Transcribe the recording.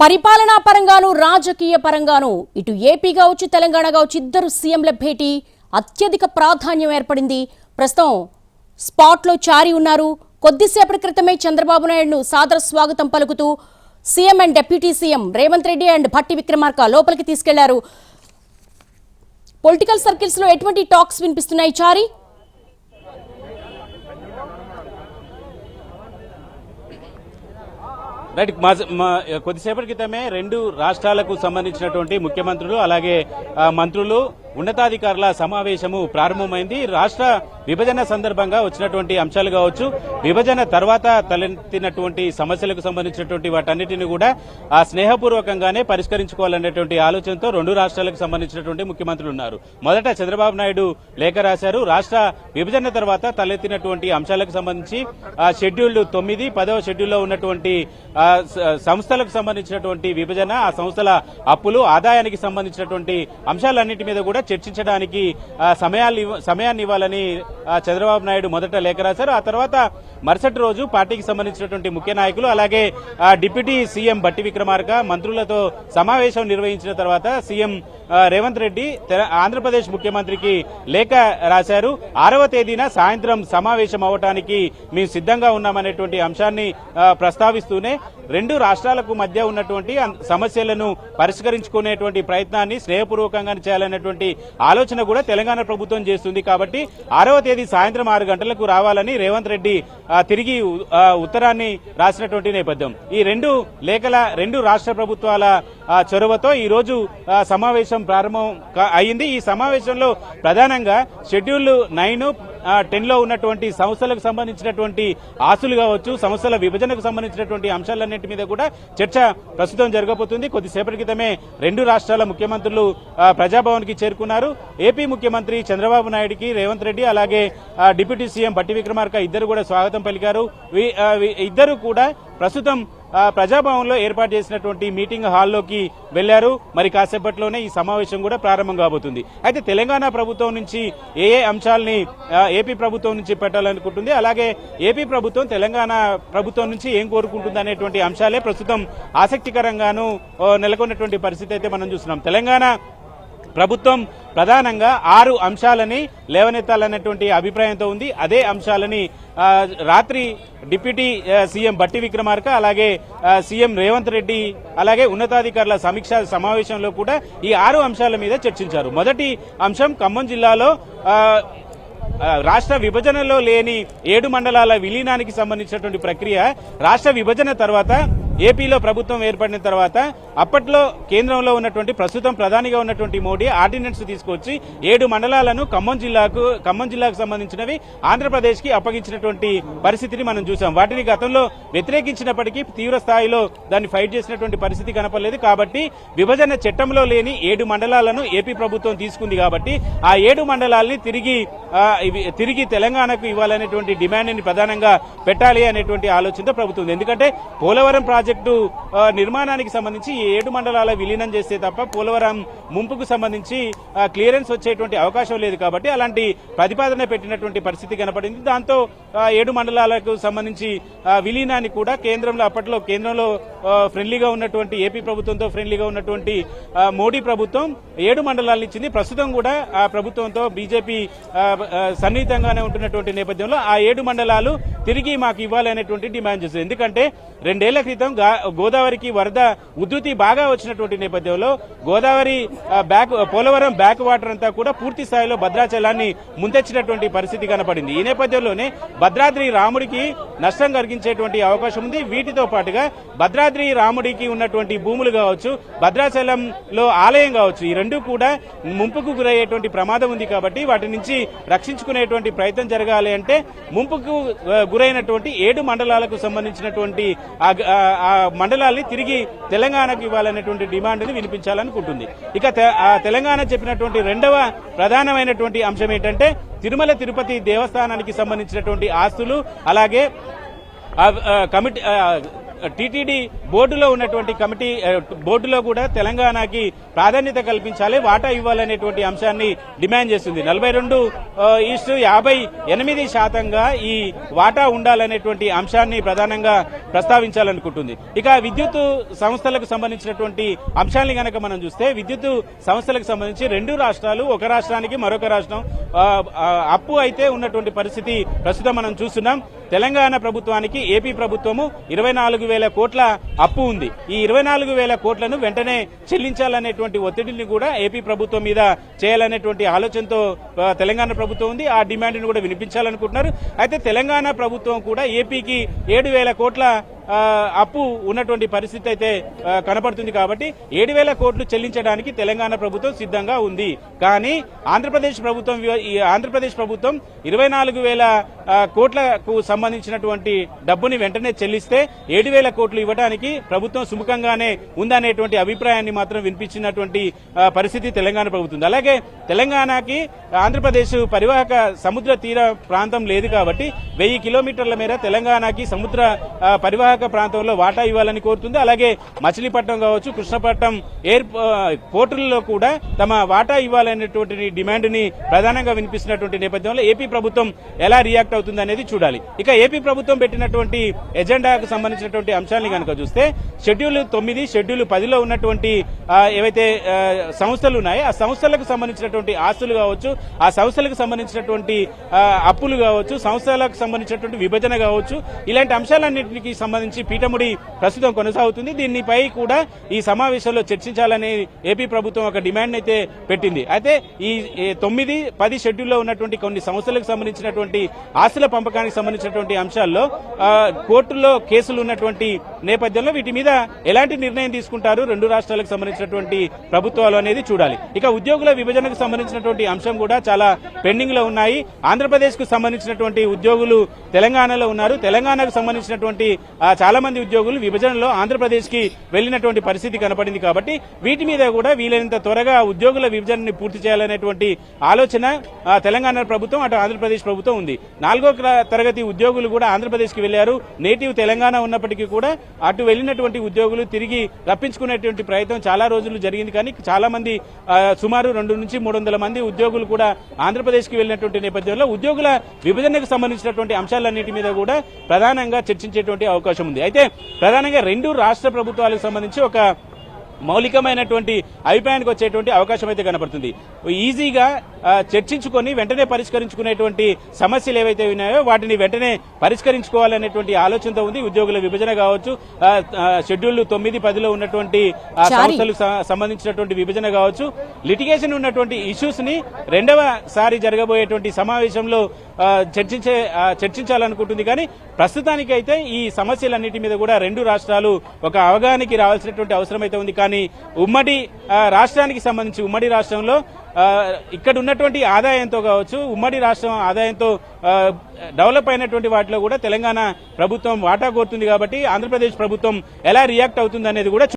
పరిపాలనా పరంగాను రాజకీయ పరంగాను ఇటు ఏపీ కావచ్చు తెలంగాణ కావచ్చు ఇద్దరు సీఎంల భేటీ అత్యధిక ప్రాధాన్యం ఏర్పడింది. ప్రస్తుతం స్పాట్లో చారి ఉన్నారు. కొద్దిసేపటి క్రితమే చంద్రబాబు నాయుడును సాదర స్వాగతం పలుకుతూ CM and deputy CM Revanth Reddy and Bhatti Vikramarka లోపలికి తీసుకెళ్ళారు. పొలిటికల్ సర్కిల్స్లో ఎటువంటి టాక్స్ వినిపిస్తున్నాయి చారి? రైట్ మా- కొద్దిసేపటి క్రితమే రెండు రాష్ట్రాలకు సంబంధించినటువంటి ముఖ్యమంత్రులు అలాగే మంత్రులు ఉన్నతాధికారుల సమావేశము ప్రారంభమైంది. రాష్ట్ర విభజన సందర్భంగా వచ్చినటువంటి అంశాలు కావచ్చు విభజన తర్వాత తలెత్తినటువంటి సమస్యలకు సంబంధించినటువంటి వాటన్నిటిని కూడా ఆ స్నేహపూర్వకంగానే పరిష్కరించుకోవాలనేటువంటి ఆలోచనతో రెండు రాష్ట్రాలకు సంబంధించినటువంటి ముఖ్యమంత్రులు ఉన్నారు. మొదట చంద్రబాబు నాయుడు లేఖ రాశారు. రాష్ట్ర విభజన తర్వాత తలెత్తినటువంటి అంశాలకు సంబంధించి ఆ షెడ్యూల్ తొమ్మిది పదవ షెడ్యూల్లో ఉన్నటువంటి సంస్థలకు సంబంధించినటువంటి విభజన ఆ సంస్థల అప్పులు ఆదాయానికి సంబంధించినటువంటి అంశాలన్నింటి మీద కూడా చర్చించడానికి సమయాలు సమయాన్ని ఇవ్వాలని చంద్రబాబు నాయుడు మొదట లేఖ రాశారు. ఆ తర్వాత మరుసటి రోజు పార్టీకి సంబంధించినటువంటి ముఖ్య నాయకులు అలాగే డిప్యూటీ సీఎం బట్టి విక్రమార్క మంత్రులతో సమావేశం నిర్వహించిన తర్వాత సీఎం రేవంత్ రెడ్డి ఆంధ్రప్రదేశ్ ముఖ్యమంత్రికి లేఖ రాశారు. ఆరవ తేదీన సాయంత్రం సమావేశం అవటానికి మేము సిద్ధంగా ఉన్నామనేటువంటి అంశాన్ని ప్రస్తావిస్తూనే రెండు రాష్ట్రాలకు మధ్య ఉన్నటువంటి సమస్యలను పరిష్కరించుకునేటువంటి ప్రయత్నాన్ని స్నేహపూర్వకంగా చేయాలనేటువంటి ఆలోచన కూడా తెలంగాణ ప్రభుత్వం చేస్తుంది కాబట్టి ఆరవ తేదీ సాయంత్రం ఆరు గంటలకు రావాలని రేవంత్ రెడ్డి తిరిగి ఉత్తరాన్ని రాసినటువంటి నేపథ్యం. ఈ రెండు లేఖల రెండు రాష్ట్ర ప్రభుత్వాల చొరవతో ఈ రోజు సమావేశం ప్రారంభం కా- అయింది. ఈ సమావేశంలో ప్రధానంగా షెడ్యూల్ నైన్ టెన్లో ఉన్నటువంటి సంస్థలకు సంబంధించినటువంటి ఆస్తులు కావచ్చు సంస్థల విభజనకు సంబంధించినటువంటి అంశాలన్నింటి మీద కూడా చర్చ ప్రస్తుతం జరగబోతుంది. కొద్దిసేపటి క్రితమే రెండు రాష్ట్రాల ముఖ్యమంత్రులు ప్రజాభవన్కి చేరుకున్నారు. ఏపీ ముఖ్యమంత్రి చంద్రబాబు నాయుడుకి రేవంత్ రెడ్డి అలాగే డిప్యూటీ సీఎం బట్టి విక్రమార్క ఇద్దరు కూడా స్వాగతం పలికారు. ఇద్దరు కూడా ప్రస్తుతం ప్రజాభవన్లో ఏర్పాటు చేసినటువంటి మీటింగ్ హాల్లోకి వెళ్ళారు మరి కాసేపట్లోనే ఈ సమావేశం కూడా ప్రారంభం కాబోతుంది. అయితే తెలంగాణ ప్రభుత్వం నుంచి ఏ ఏ అంశాలని ఏపీ ప్రభుత్వం నుంచి పెట్టాలనుకుంటుంది అలాగే ఏపీ ప్రభుత్వం తెలంగాణ ప్రభుత్వం నుంచి ఏం కోరుకుంటుంది అనేటువంటి అంశాలే ప్రస్తుతం ఆసక్తికరంగాను నెలకొన్నటువంటి పరిస్థితి అయితే మనం చూస్తున్నాం. తెలంగాణ ప్రభుత్వం ప్రధానంగా ఆరు అంశాలని లేవనెత్తాలన్నటువంటి అభిప్రాయంతో ఉంది. అదే అంశాలని రాత్రి డిప్యూటీ సీఎం బట్టి విక్రమార్క అలాగే సీఎం రేవంత్ రెడ్డి అలాగే ఉన్నతాధికారుల సమీక్ష సమావేశంలో కూడా ఈ ఆరు అంశాల మీద చర్చించారు. మొదటి అంశం ఖమ్మం జిల్లాలో రాష్ట్ర విభజనలో లేని ఏడు మండలాల విలీనానికి సంబంధించినటువంటి ప్రక్రియ రాష్ట్ర విభజన తర్వాత ఏపీలో ప్రభుత్వం ఏర్పడిన తర్వాత అప్పట్లో కేంద్రంలో ఉన్నటువంటి ప్రస్తుతం ప్రధానిగా ఉన్నటువంటి మోడీ ఆర్డినెన్స్ తీసుకొచ్చి ఏడు మండలాలను ఖమ్మం జిల్లాకు ఖమ్మం జిల్లాకు సంబంధించినవి ఆంధ్రప్రదేశ్కి అప్పగించినటువంటి పరిస్థితిని మనం చూసాం. వాటిని గతంలో వ్యతిరేకించినప్పటికీ తీవ్ర స్థాయిలో దాన్ని ఫైట్ చేసినటువంటి పరిస్థితి కనపడలేదు. కాబట్టి విభజన చట్టంలో లేని ఏడు మండలాలను ఏపీ ప్రభుత్వం తీసుకుంది కాబట్టి ఆ ఏడు మండలాల్ని తిరిగి తిరిగి తెలంగాణకు ఇవ్వాలనేటువంటి డిమాండ్ని ప్రధానంగా పెట్టాలి అనేటువంటి ఆలోచనతో ప్రభుత్వం ఎందుకంటే పోలవరం ప్రాజెక్టు ప్రాజెక్టు నిర్మాణానికి సంబంధించి ఈ ఏడు మండలాల విలీనం చేస్తే తప్ప పోలవరం ముంపుకు సంబంధించి క్లియరెన్స్ వచ్చేటువంటి అవకాశం లేదు కాబట్టి అలాంటి ప్రతిపాదన పెట్టినటువంటి పరిస్థితి కనపడింది. దాంతో ఏడు మండలాలకు సంబంధించి విలీనాన్ని కూడా కేంద్రంలో అప్పట్లో కేంద్రంలో ఫ్రెండ్లీగా ఉన్నటువంటి ఏపీ ప్రభుత్వంతో ఫ్రెండ్లీగా ఉన్నటువంటి మోడీ ప్రభుత్వం ఏడు మండలాలను ఇచ్చింది. ప్రస్తుతం కూడా ఆ ప్రభుత్వంతో బీజేపీ సన్నిహితంగానే ఉంటున్నటువంటి నేపథ్యంలో ఆ ఏడు మండలాలు తిరిగి మాకు ఇవ్వాలనేటువంటి డిమాండ్ చేస్తుంది. ఎందుకంటే రెండేళ్ళ క్రితం గోదావరికి వరద ఉధృతి బాగా వచ్చినటువంటి నేపథ్యంలో Godavari back Polavaram back water అంతా కూడా పూర్తి స్థాయిలో భద్రాచలాన్ని ముందెచ్చినటువంటి పరిస్థితి కనపడింది. ఈ నేపథ్యంలోనే భద్రాద్రి రాముడికి నష్టం కలిగించేటువంటి అవకాశం ఉంది. వీటితో పాటుగా భద్రాద్రి రాముడికి ఉన్నటువంటి భూములు కావచ్చు భద్రాచలంలో ఆలయం కావచ్చు ఈ రెండు కూడా ముంపుకు గురయ్యేటువంటి ప్రమాదం ఉంది కాబట్టి వాటి నుంచి రక్షించుకునేటువంటి ప్రయత్నం జరగాలి అంటే ముంపుకు గురైనటువంటి ఏడు మండలాలకు సంబంధించినటువంటి ఆ మండలాల్ని తిరిగి తెలంగాణకు ఇవ్వాలనేటువంటి డిమాండ్ని వినిపించాలనుకుంటుంది. ఇక తె- ఆ తెలంగాణ చెప్పినటువంటి రెండవ ప్రధానమైనటువంటి అంశం ఏంటంటే తిరుమల తిరుపతి దేవస్థానానికి సంబంధించినటువంటి ఆస్తులు అలాగే కమిటీ టీటీడీ బోర్డులో ఉన్నటువంటి కమిటీ బోర్డులో కూడా తెలంగాణకి ప్రాధాన్యత కల్పించాలి వాటా ఇవ్వాలనేటువంటి అంశాన్ని డిమాండ్ చేస్తుంది నలభై రెండు ఈస్ట్ యాభై ఎనిమిది శాతంగా ఈ వాటా ఉండాలనేటువంటి అంశాన్ని ప్రధానంగా ప్రస్తావించాలనుకుంటుంది. ఇక విద్యుత్ సంస్థలకు సంబంధించినటువంటి అంశాన్ని కనుక మనం చూస్తే విద్యుత్ సంస్థలకు సంబంధించి రెండు రాష్ట్రాలు ఒక రాష్ట్రానికి మరొక రాష్ట్రం అప్పు అయితే ఉన్నటువంటి పరిస్థితి ప్రస్తుతం మనం చూస్తున్నాం. తెలంగాణ ప్రభుత్వానికి ఏపీ ప్రభుత్వము ఇరవై నాలుగు వేల కోట్ల అప్పు ఉంది. ఈ ఇరవై నాలుగు వేల కోట్లను వెంటనే చెల్లించాలనేటువంటి ఒత్తిడిని కూడా ఏపీ ప్రభుత్వం మీద చేయాలనేటువంటి ఆలోచనతో తెలంగాణ ప్రభుత్వం ఉంది. ఆ డిమాండ్ని కూడా వినిపించాలనుకుంటున్నారు. అయితే తెలంగాణ ప్రభుత్వం కూడా ఏపీకి ఏడు వేల కోట్ల అప్పు ఉన్నటువంటి పరిస్థితి అయితే కనపడుతుంది కాబట్టి ఏడు వేల కోట్లు చెల్లించడానికి తెలంగాణ ప్రభుత్వం సిద్ధంగా ఉంది. కానీ ఆంధ్రప్రదేశ్ ప్రభుత్వం ఆంధ్రప్రదేశ్ ప్రభుత్వం ఇరవై నాలుగు వేల కోట్లకు సంబంధించినటువంటి డబ్బుని వెంటనే చెల్లిస్తే ఏడు వేల కోట్లు ఇవ్వడానికి ప్రభుత్వం సుముఖంగానే ఉందనేటువంటి అభిప్రాయాన్ని మాత్రం వినిపించినటువంటి పరిస్థితి తెలంగాణ ప్రభుత్వం అలాగే తెలంగాణకి ఆంధ్రప్రదేశ్ పరివాహక సముద్ర తీర ప్రాంతం లేదు కాబట్టి వెయ్యి కిలోమీటర్ల మేర తెలంగాణకి సముద్ర పరి పరివాహక ప్రాంతంలో వాటా ఇవ్వాలని కోరుతుంది. అలాగే మచిలీపట్నం కావచ్చు కృష్ణపట్నం ఎయిర్ పోర్టుల్లో కూడా తమ వాటా ఇవ్వాలనేటువంటి డిమాండ్ని ప్రధానంగా వినిపిస్తున్నటువంటి నేపథ్యంలో ఏపీ ప్రభుత్వం ఎలా రియాక్ట్ అవుతుంది అనేది చూడాలి. ఇక ఏపీ ప్రభుత్వం పెట్టినటువంటి ఎజెండాకు సంబంధించినటువంటి అంశాన్ని కనుక చూస్తే షెడ్యూల్ తొమ్మిది షెడ్యూల్ పదిలో ఉన్నటువంటి ఏవైతే సంస్థలు ఉన్నాయో ఆ సంస్థలకు సంబంధించినటువంటి ఆస్తులు కావచ్చు ఆ సంస్థలకు సంబంధించినటువంటి అప్పులు కావచ్చు సంస్థలకు సంబంధించినటువంటి విభజన కావచ్చు ఇలాంటి అంశాలన్నింటికి సంబంధించి పీఠముడి ప్రస్తుతం కొనసాగుతుంది. దీనిపై కూడా ఈ సమావేశంలో చర్చించాలని ఏపీ ప్రభుత్వం ఒక డిమాండ్ అయితే పెట్టింది. అయితే ఈ తొమ్మిది పది షెడ్యూల్లో ఉన్నటువంటి కొన్ని సంస్థలకు సంబంధించినటువంటి ఆస్తుల పంపకానికి సంబంధించినటువంటి అంశాల్లో కోర్టులో కోర్టుల్లో కేసులు ఉన్నటువంటి నేపథ్యంలో వీటి మీద ఎలాంటి నిర్ణయం తీసుకుంటారు? రెండు రాష్ట్రాలకు సంబంధించినటువంటి ప్రభుత్వాలు అనేది చూడాలి. ఇక ఉద్యోగుల విభజనకు సంబంధించినటువంటి అంశం కూడా చాలా పెండింగ్లో ఉన్నాయి. ఆంధ్రప్రదేశ్కు సంబంధించినటువంటి ఉద్యోగులు తెలంగాణలో ఉన్నారు. తెలంగాణకు సంబంధించినటువంటి చాలామంది చాలా మంది ఉద్యోగులు విభజనలో ఆంధ్రప్రదేశ్కి పరిస్థితి కనపడింది కాబట్టి వీటి మీద కూడా వీలైనంత త్వరగా ఉద్యోగుల విభజనని పూర్తి చేయాలనేటువంటి ఆలోచన తెలంగాణ ప్రభుత్వం అటు ఆంధ్రప్రదేశ్ ప్రభుత్వం ఉంది. నాలుగో తరగతి ఉద్యోగులు కూడా ఆంధ్రప్రదేశ్కి వెళ్ళారు నేటివ్ తెలంగాణ ఉన్నప్పటికీ కూడా అటు వెళ్ళినటువంటి ఉద్యోగులు తిరిగి రప్పించుకునేటువంటి ప్రయత్నం చాలా రోజులు జరిగింది కానీ చాలా మంది సుమారు రెండు నుంచి మూడు వందల మంది ఉద్యోగులు కూడా ఆంధ్రప్రదేశ్కి వెళ్ళినటువంటి నేపథ్యంలో ఉద్యోగుల విభజనకు సంబంధించినటువంటి అంశాలన్నిటి మీద కూడా ప్రధానంగా చర్చించేటువంటి అవకాశం ఉంది. అయితే ప్రధానంగా రెండు రాష్ట్ర ప్రభుత్వాలకు సంబంధించి ఒక మౌలికమైనటువంటి అభిప్రాయానికి వచ్చేటువంటి అవకాశం అయితే కనపడుతుంది. ఈజీగా చర్చించుకొని వెంటనే పరిష్కరించుకునేటువంటి సమస్యలు ఏవైతే ఉన్నాయో వాటిని వెంటనే పరిష్కరించుకోవాలనేటువంటి ఆలోచనతో ఉంది. ఉద్యోగుల విభజన కావచ్చు షెడ్యూల్ తొమ్మిది పదిలో ఉన్నటువంటి. సంస్థలకు సంబంధించినటువంటి విభజన కావచ్చు. లిటిగేషన్ ఉన్నటువంటి ఇష్యూస్ని రెండవసారి జరగబోయేటువంటి సమావేశంలో చర్చించే చర్చించాలనుకుంటుంది. కానీ ప్రస్తుతానికైతే ఈ సమస్యలన్నిటి మీద కూడా రెండు రాష్ట్రాలు ఒక అవగాహనకి రావాల్సినటువంటి అవసరం అయితే ఉంది. కానీ ఉమ్మడి రాష్ట్రానికి సంబంధించి ఉమ్మడి రాష్ట్రంలో ఇక్కడ ఉన్నటువంటి ఆదాయంతో కావచ్చు ఉమ్మడి రాష్ట్రం ఆదాయంతో డెవలప్ అయినటువంటి వాటిలో కూడా తెలంగాణ ప్రభుత్వం వాటా కోరుతుంది కాబట్టి ఆంధ్రప్రదేశ్ ప్రభుత్వం ఎలా రియాక్ట్ అవుతుంది అనేది కూడా